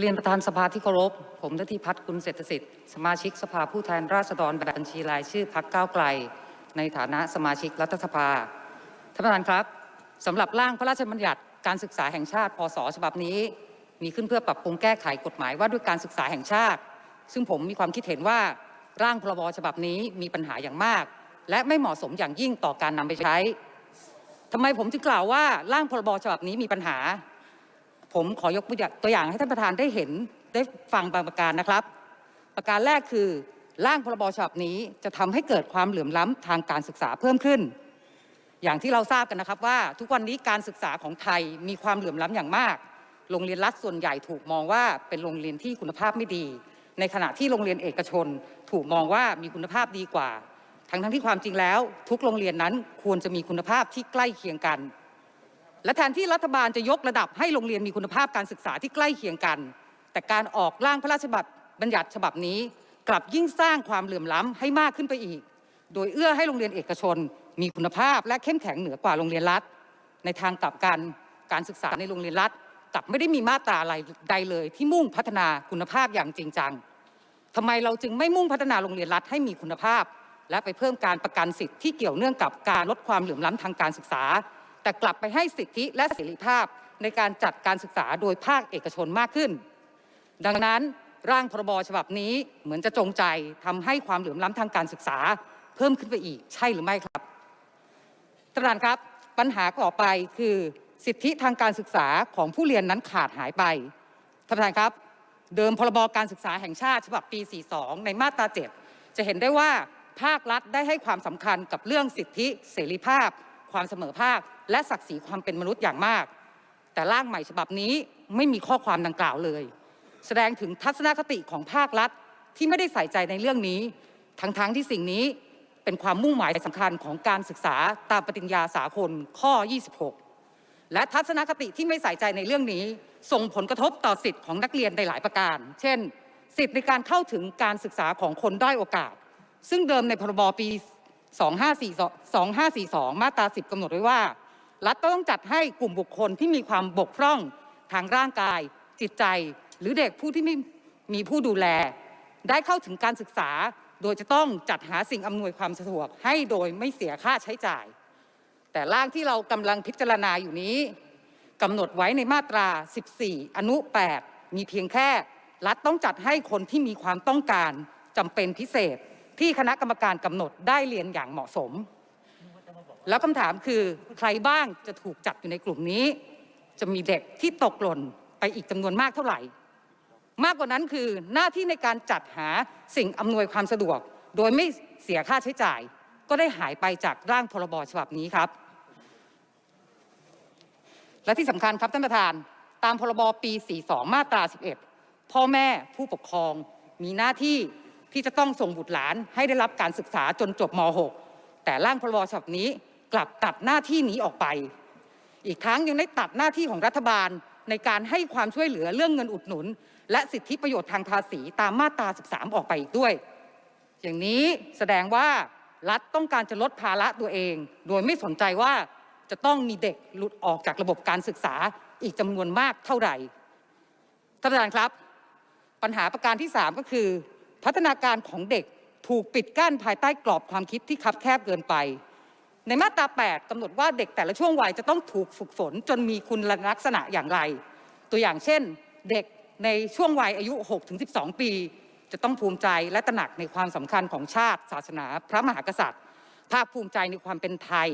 เรียนประธานสภาที่เคารพ ผมนทิพัฒน์กุลเศรษฐสิทธิ์ สมาชิกสภาผู้แทนราษฎรแบบบัญชีรายชื่อพักก้าวไกล ในฐานะสมาชิกรัฐสภา ท่านประธานครับสำหรับร่างพระราชบัญญัติการศึกษาแห่งชาติ พศ ฉบับนี้ มีขึ้นเพื่อปรับปรุงแก้ไขกฎหมายว่าด้วยการศึกษาแห่งชาติ ซึ่งผมมีความคิดเห็นว่าร่างพรบฉบับนี้มีปัญหาอย่างมาก และไม่เหมาะสมอย่างยิ่งต่อการนำไปใช้ทำไมผมจึงกล่าวว่าร่างพรบฉบับนี้มีปัญหา ผมขอยกตัวอย่างให้ท่านประธานได้เห็นได้ฟังบางประการนะครับ ประการแรกคือร่างพรบฉบับนี้จะทำให้เกิดความเหลื่อมล้ำทางการศึกษาเพิ่มขึ้น อย่างที่เราทราบกันนะครับว่าทุกวันนี้การศึกษาของไทยมีความเหลื่อมล้ำอย่างมาก โรงเรียนรัฐส่วนใหญ่ถูกมองว่าเป็นโรงเรียนที่คุณภาพไม่ดี ในขณะที่โรงเรียนเอกชน ถูกมองว่ามีคุณภาพดีกว่า ทั้งทั้งที่ความจริงแล้ว ทุกโรงเรียนนั้นควรจะมีคุณภาพที่ใกล้เคียงกัน และแทนที่รัฐบาลจะยกระดับให้โรงเรียนมีคุณภาพการศึกษาที่ใกล้เคียงกัน แต่การออกร่างพระราชบัญญัติฉบับนี้ กลับยิ่งสร้างความเหลื่อมล้ำให้มากขึ้นไปอีก โดยเอื้อให้โรงเรียนเอกชน มีคุณภาพและเข้มแข็งเหนือกว่าโรงเรียนรัฐ ในทางกลับกันการศึกษาในโรงเรียนรัฐกลับไม่ได้มีมาตราอะไรใดเลย ที่มุ่งพัฒนาคุณภาพอย่างจริงจังทำไมเราจึงไม่มุ่งพัฒนาโรงเรียนรัฐให้มีคุณภาพ และไปเพิ่มการประกันสิทธิ์ที่เกี่ยวเนื่องกับการลดความเหลื่อมล้ำทางการศึกษา แต่กลับไปให้สิทธิและเสรีภาพในการจัดการศึกษาโดยภาคเอกชนมากขึ้น ดังนั้นร่างพรบฉบับนี้เหมือนจะจงใจทำให้ความเหลื่อมล้ำทางการศึกษา เพิ่มขึ้นไปอีกใช่หรือไม่ครับท่านประธานครับปัญหาต่อไปคือสิทธิทางการศึกษาของผู้เรียนนั้นขาดหายไปท่านประธานครับ เดิมพรบการศึกษาแห่งชาติฉบับปี 42 ในมาตรา 7 จะเห็นได้ว่าภาครัฐได้ให้ความสำคัญกับเรื่องสิทธิเสรีภาพ ความเสมอภาค และศักดิ์ศรีความเป็นมนุษย์อย่างมาก แต่ร่างใหม่ฉบับนี้ไม่มีข้อความดังกล่าวเลย แสดงถึงทัศนคติของภาครัฐที่ไม่ได้ใส่ใจในเรื่องนี้ ทั้งๆทที่สิ่งนี้เป็นความมุ่งหมายสำคัญของการศึกษาตามปฏิญญาสากลข้อ 26 และทัศนคติที่ไม่ใส่ใจในเรื่องนี้ ส่งผลกระทบต่อสิทธิของนักเรียนในหลายประการ เช่น สิทธิในการเข้าถึงการศึกษาของคนด้อยโอกาส ซึ่งเดิมในพรบปี 2542 มาตรา 10กำหนดไว้ว่า รัฐต้องจัดให้กลุ่มบุคคลที่มีความบกพร่องทางร่างกาย จิตใจ หรือเด็กผู้ที่ไม่มีผู้ดูแล ได้เข้าถึงการศึกษา โดยจะต้องจัดหาสิ่งอำนวยความสะดวกให้โดยไม่เสียค่าใช้จ่าย แต่ร่างที่เรากำลังพิจารณาอยู่นี้กำหนดไว้ในมาตรา 14 อนุ 8 มีเพียงแค่ รัฐต้องจัดให้คนที่มีความต้องการจำเป็นพิเศษ ที่คณะกรรมการกำหนดได้เรียนอย่างเหมาะสม แล้วคำถามคือใครบ้างจะถูกจัดอยู่ในกลุ่มนี้ จะมีเด็กที่ตกหล่นไปอีกจำนวนมากเท่าไหร่ มากกว่านั้นคือหน้าที่ในการจัดหาสิ่งอำนวยความสะดวก โดยไม่เสียค่าใช้จ่าย ก็ได้หายไปจากร่างพรบฉบับนี้ครับ และที่สำคัญครับท่านประธาน ตามพรบปี 42 มาตรา 11 พ่อแม่ผู้ปกครองมีหน้าที่ที่จะต้องส่งบุตรหลานให้ได้รับการศึกษาจนจบม .6 แต่ร่างพรบฉบับนี้ ลับตัดหน้าที่นี้ออกไป อีกทั้งยังได้ตัดหน้าที่ของรัฐบาลในการให้ความช่วยเหลือเรื่องเงินอุดหนุน และสิทธิประโยชน์ทางภาษีตามมาตรา 13 ออกไปอีกด้วย อย่างนี้แสดงว่ารัฐต้องการจะลดภาระตัวเอง โดยไม่สนใจว่าจะต้องมีเด็กหลุดออกจากระบบการศึกษาอีกจำนวนมากเท่าไหร่ท่านประธานครับ ปัญหาประการที่ 3 ก็คือ พัฒนาการของเด็กถูกปิดกั้นภายใต้กรอบความคิดที่คับแคบเกินไป ในมาตรา 8กำหนดว่าเด็กแต่ละช่วงวัยจะต้องถูกฝึกฝน จนมีคุณลักษณะอย่างไร ตัวอย่างเช่น เด็กในช่วงวัยอายุ 6-12 ปี จะต้องภูมิใจและตระหนักในความสำคัญของชาติ ศาสนา พระมหากษัตริย์ ภาคภูมิใจในความเป็นไทย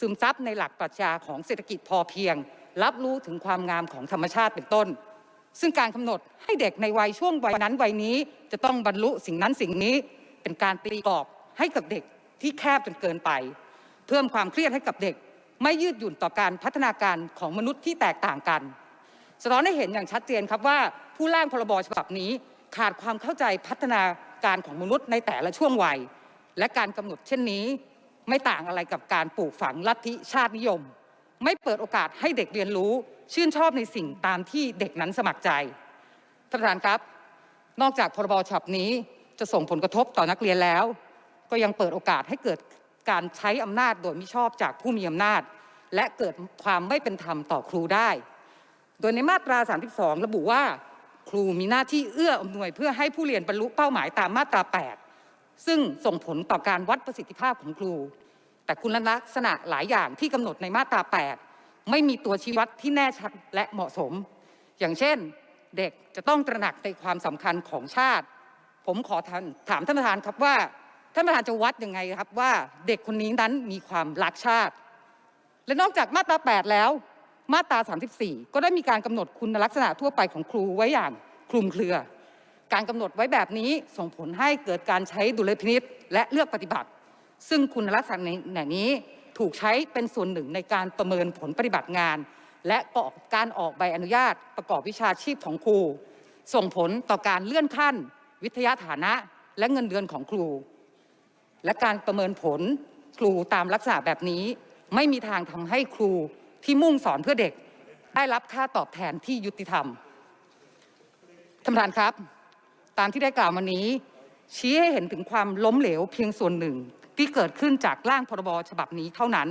ซึมซับในหลักปรัชญาของเศรษฐกิจพอเพียง รับรู้ถึงความงามของธรรมชาติเป็นต้น ซึ่งการกำหนดให้เด็กในวัยช่วงวัยนั้นวัยนี้ จะต้องบรรลุสิ่งนั้นสิ่งนี้เป็นการตีกรอบให้กับเด็กที่แคบจนเกินไป เพิ่มความเครียดให้กับเด็ก ไม่ยืดหยุ่นต่อการพัฒนาการของมนุษย์ที่แตกต่างกันสะท้อนให้เห็นอย่างชัดเจนครับว่าผู้ร่างพรบฉบับนี้ขาดความเข้าใจพัฒนาการของมนุษย์ในแต่ละช่วงวัย และการกำหนดเช่นนี้ ไม่ต่างอะไรกับการปลูกฝังลัทธิชาตินิยม ไม่เปิดโอกาสให้เด็กเรียนรู้ ชื่นชอบในสิ่งตามที่เด็กนั้นสมัครใจท่านประธานครับ นอกจากพรบฉบับนี้จะส่งผลกระทบต่อนักเรียนแล้ว ก็ยังเปิดโอกาสให้เกิด การใช้อำนาจโดยมิชอบจากผู้มีอำนาจ และเกิดความไม่เป็นธรรมต่อครูได้ โดยในมาตรา 32 ระบุว่า ครูมีหน้าที่เอื้ออำนวยเพื่อให้ผู้เรียนบรรลุเป้าหมายตามมาตรา 8 ซึ่งส่งผลต่อการวัดประสิทธิภาพของครู แต่คุณลักษณะหลายอย่างที่กำหนดในมาตรา 8 ไม่มีตัวชี้วัดที่แน่ชัดและเหมาะสม อย่างเช่น เด็กจะต้องตระหนักในความสำคัญของชาติ ผมขอถามถามท่านประธานครับว่า ท่านประธานจะวัดยังไงครับว่าเด็กคนนี้นั้นมีความรักชาติ และนอกจากมาตรา 8 แล้ว มาตรา 34 ก็ได้มีการกำหนดคุณลักษณะทั่วไปของครูไว้อย่างคลุมเครือ การกำหนดไว้แบบนี้ส่งผลให้เกิดการใช้ดุลยพินิษและเลือกปฏิบัติ ซึ่งคุณลักษณะนี้ถูกใช้เป็นส่วนหนึ่งในการประเมินผลปฏิบัติงาน และการออกใบอนุญาตประกอบวิชาชีพของครู ส่งผลต่อการเลื่อนขั้น วิทยาฐานะ และเงินเดือนของครู และการประเมินผลครูตามลักษณะแบบนี้ ไม่มีทางทำให้ครูที่มุ่งสอนเพื่อเด็ก ได้รับค่าตอบแทนที่ยุติธรรมท่านประธานครับ ตามที่ได้กล่าวมานี้ ชี้ให้เห็นถึงความล้มเหลวเพียงส่วนหนึ่งที่เกิดขึ้นจากร่างพรบฉบับนี้เท่านั้น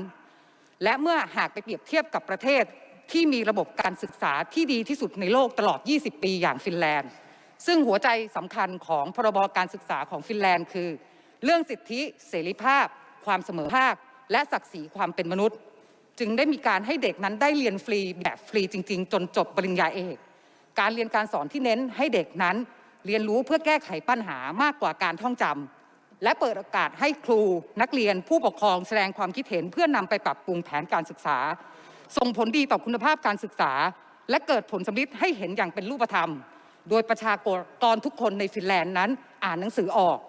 และเมื่อหากไปเปรียบเทียบกับประเทศที่มีระบบการศึกษาที่ดีที่สุดในโลกตลอด 20 ปีอย่างฟินแลนด์ ซึ่งหัวใจสำคัญของพรบการศึกษาของฟินแลนด์คือ เรื่องสิทธิเสรีภาพ ความเสมอภาค และศักดิ์ศรีความเป็นมนุษย์ จึงได้มีการให้เด็กนั้นได้เรียนฟรีแบบฟรีจริง ๆ จนจบปริญญาเอก การเรียนการสอนที่เน้นให้เด็กนั้นเรียนรู้เพื่อแก้ไขปัญหามากกว่าการท่องจำและเปิดโอกาสให้ครูนักเรียนผู้ปกครองแสดงความคิดเห็นเพื่อนำไปปรับปรุงแผนการศึกษา ส่งผลดีต่อคุณภาพการศึกษา และเกิดผลสำลิดให้เห็นอย่างเป็นรูปธรรม โดยประชากรทุกคนในฟินแลนด์นั้นอ่านหนังสือออก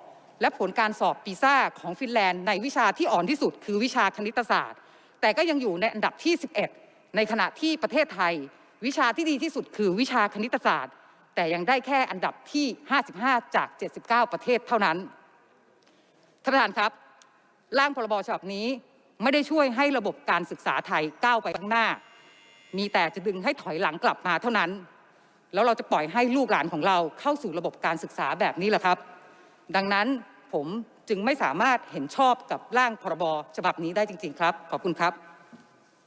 และผลการสอบปีซ่าของฟินแลนด์ในวิชาที่อ่อนที่สุด คือวิชาคณิตศาสตร์ แต่ก็ยังอยู่ในอันดับที่ 11 ในขณะที่ประเทศไทย วิชาที่ดีที่สุดคือวิชาคณิตศาสตร์ แต่ยังได้แค่อันดับที่ 55 จาก 79 ประเทศเท่านั้นท่านประธานครับร่างพรบฉบับนี้ไม่ได้ช่วยให้ระบบการศึกษาไทยก้าวไปข้างหน้า มีแต่จะดึงให้ถอยหลังกลับมาเท่านั้น แล้วเราจะปล่อยให้ลูกหลานของเราเข้าสู่ระบบการศึกษาแบบนี้เหรอครับ ดังนั้น ผมจึงไม่สามารถเห็นชอบกับร่างพรบฉบับนี้ได้จริง ๆ ครับ ขอบคุณครับ